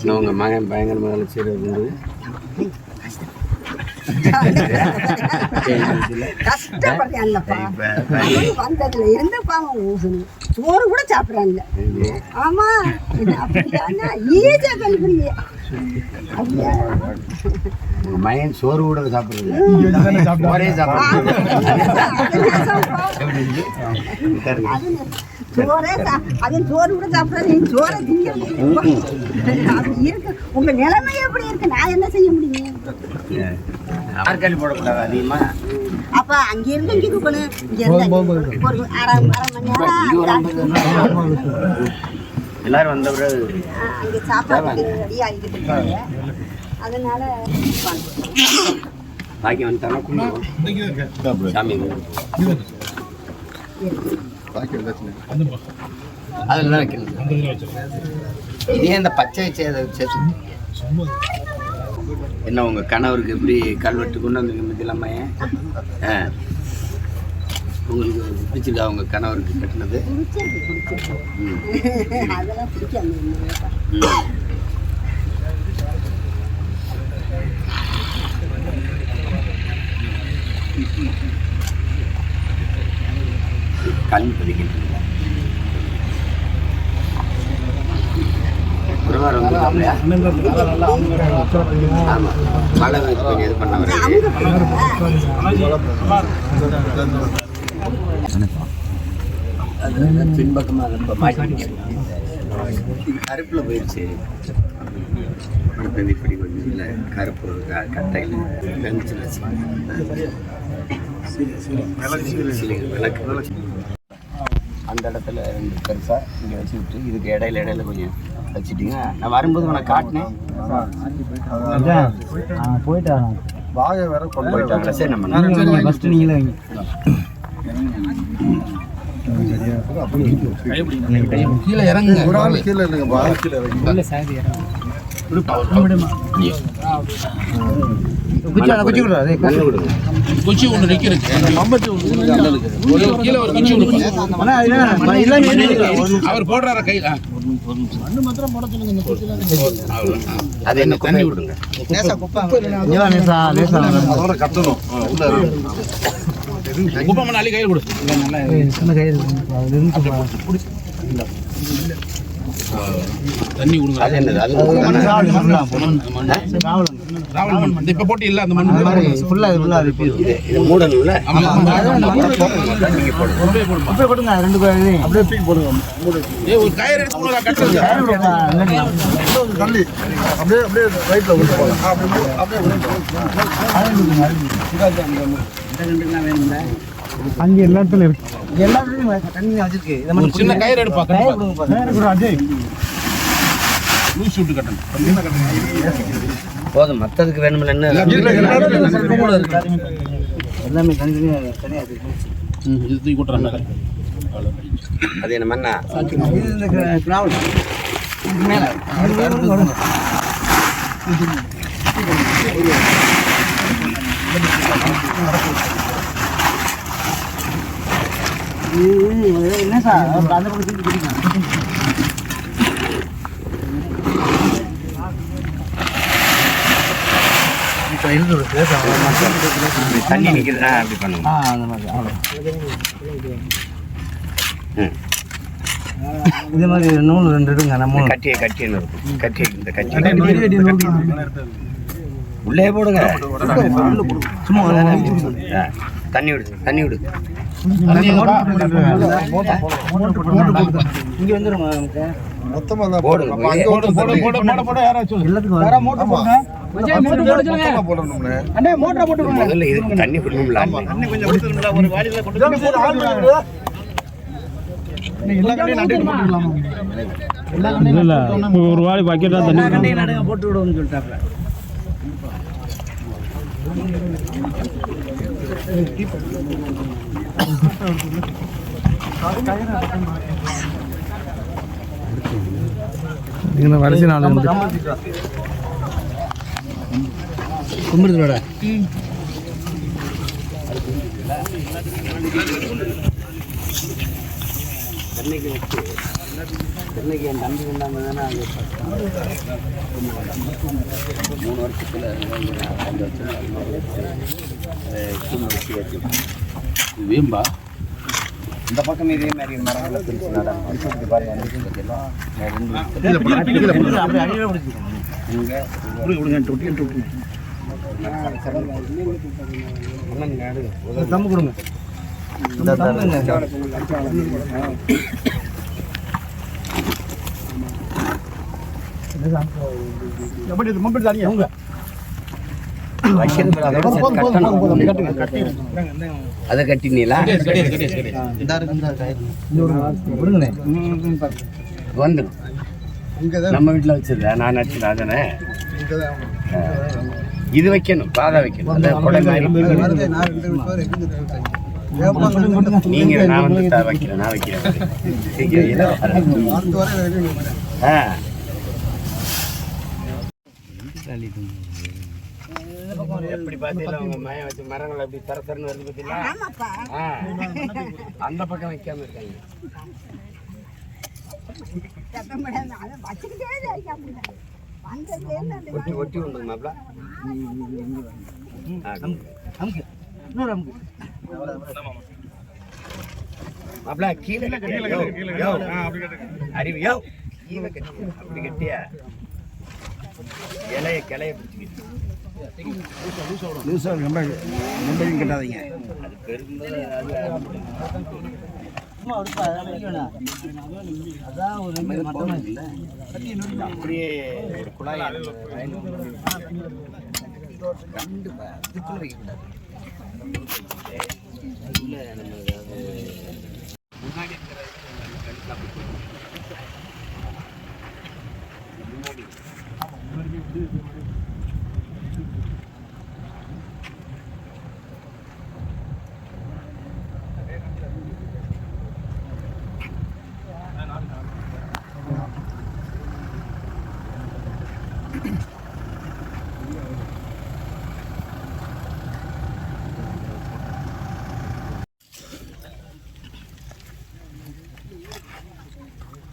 இன்னும் உங்கள் மகன் பயங்கரமாக கஷ்டப்படுறான்லப்பா அவன் வந்ததுல இருந்து பாவம் ஊசணும்? சோறு கூட சாப்பிடறான்ல ஆமா ஈஸியா உங்கள் மகன் சோறு கூட சாப்பிட்றது ஒரே சோறே அவன் சோறு கூட சாப்பிடாது சோறை திங்க அப்படி இருக்கு. உங்க நிலைமை எப்படி இருக்கு? நான் என்ன செய்ய முடியும்? ஆற்காலி போடக்கூடாது அதிகமாக அப்ப அங்க இருந்து இங்க இருக்கணும் இங்க இருந்து ஒரு அரை அரை மணி நேரம் எல்லாரும் வந்த பிறகு அங்க சாப்பாடு ரெடி ஆகிக்கிட்டு இருக்காங்க. அதனால பாக்கி சாமி. கும்பிடுவோம். அதெல்லாம் வைக்கணும் இதே இந்த பச்சை வச்சு அதை வச்சு என்ன உங்க கணவருக்கு எப்படி கல்வெட்டு கொண்டு வந்தீங்க மத்தியிலாம ஆ. உங்களுக்கு பிடிச்சிருக்கா உங்க கணவருக்கு கட்டினது? ம் அதெல்லாம் பிடிக்காம ம். கண் பதிக்கின்றீங்களா குருவார் ஆமாம் மழை கொஞ்சம் இது பண்ண அது பின்பக்கமாக ரொம்ப மாட்டி கருப்பில் போயிடுச்சு அடுத்தது இப்படி கொஞ்சம் இல்லை கருப்பு க- கட்டையில் பென்சில் விளக்கு அந்த இடத்துல ரெண்டு பெருசாக இங்கே வச்சு விட்டு இதுக்கு இடையில இடையில கொஞ்சம் வச்சுட்டீங்க. நான் வரும்போது உனக்கு காட்டினேன். போயிட்டா வாயை வேற கொண்டு போயிட்டாங்களா சரி நம்ம ஃபஸ்ட்டு நீங்களே வைங்க. கீழே இறங்குங்க. ஒரு ஆள் கீழே இல்லைங்க பா கீழே இறங்குங்க. இல்லை சாதி குச்சி ஒன்று நிற்கிறதுக்கு கீழே ஒரு குச்சி அவர் போடுறார கையில்? அது என்ன தண்ணி விடுங்க கட்டணும். குப்பை நாளைக்கு கையில் கொடு. சின்ன கை தண்ணி கொடுங்க. அது என்னது? அது ராவல் மண் இந்த இப்போ போட்டு இல்லை அந்த மண். ஃபுல்லாக ஃபுல்லாக அது இது இது மூடணும்ல? ஆமா, ஆமா. நீங்க போடுங்க. ரெண்டு அப்படியே தூக்கி போடுங்க. மூடு. ஏய், ஒரு கயிறு எடுத்து கட்டுறது. தள்ளி. அப்படியே அப்படியே ரைட்ல விட்டு அப்படியே அங்கே எல்லா இடத்துலையும் இருக்கு. எல்லா இடத்துலையும் தண்ணி வச்சிருக்கு. சின்ன கயிறு எடுப்பா. மட்டும் அஜய். லூஸ் விட்டு கட்டணும். போதும். மற்றதுக்கு வேணுமில்ல என்ன? எல்லாமே தனித்தனியாக தனியாக ம், இது தூக்கி விட்டுறாங்க அது என்ன மண்ணா? இது இந்த கிராவல் மேலே. வருங்க என்ன சார்? அந்த பக்கம் தூக்கி பிடிக்கும் இப்போ இருக்கு தண்ணி நிற்குது ஆ அப்படி பண்ணுங்க. ஆ அந்த மாதிரி அவ்வளோ ம். இது மாதிரி நூல் ரெண்டு எடுங்க நம்ம கட்டியை இருக்கும். கட்டி இந்த கட்டி உள்ளே போடுங்க. சும்மா தண்ணி விடு தண்ணி விடு இங்கே வந்துடும் போடுங்க. நம்ம அங்க போடு ஒருத்தர் போடு தண்ணி. போடு போடு போடு யாராச்சும் எல்லாத்துக்கும் வரும். ஆமா. மொத்தமா போடணும்னு முதல்ல இதுக்கு தண்ணி விடணும்ல இல்ல ஒரு வாளி பக்கெட்டாக தண்ணி போட்டு விடுவோம்னு சொல்லிட்டாப்ல வரிசை நாள் கும்பிடுதோட இன்னைக்கு என் தம்பி வந்தாங்க தானே அது மூணு வருஷத்தில் ரெண்டு வருஷம் வச்சு ஏற்றி இது வேம்பா இந்த பக்கம் இதே மாதிரி மரங்களை பிரிச்சு நடணும் பாருங்க வந்துருக்கு பார்த்தீங்களா? நான் ரெண்டு தம்பு கொடுங்க எப்படி மம்பி தானியா அவங்க. அதை கட்டினீங்களா வந்துடும் தான் நம்ம வீட்டில் வச்சிருந்தா நான் இங்கே தான் இது வைக்கணும் பாதை வைக்கணும். அந்த கொடை மாதிரி. நீங்க நான் வந்து த- வைக்கிறேன் நான் வைக்கிறேன். ஆ. எப்படி பார்த்தீங்களா உங்க மயம் வச்ச மரங்கள் அப்படி தர தரன்னு வருது பார்த்தீங்களா. அந்த பக்கம் வைக்காம இருக்காங்க. சத்தம் அதை வச்சுக்கிட்டே இருக்க ஒட்டி ஒட்டி உண்டு மாப்பிள? அமுக்கு. இன்னொரு அமுக்கு. மாப்பிள கீழே அறிவு யோ. கீழே கட்டி. அப்படி கட்டியா? இலைய கிளைய பிடிச்சிக்கிட்டு. லூசா ரொம்ப கட்டாதீங்க. அது ரெண்டு அப்படியே ஒரு குழாய் வைக்கக்கூடாது உள்ள நம்ம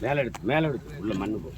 மேலே எடுத்து மேலே எடுத்து உள்ள மண் போ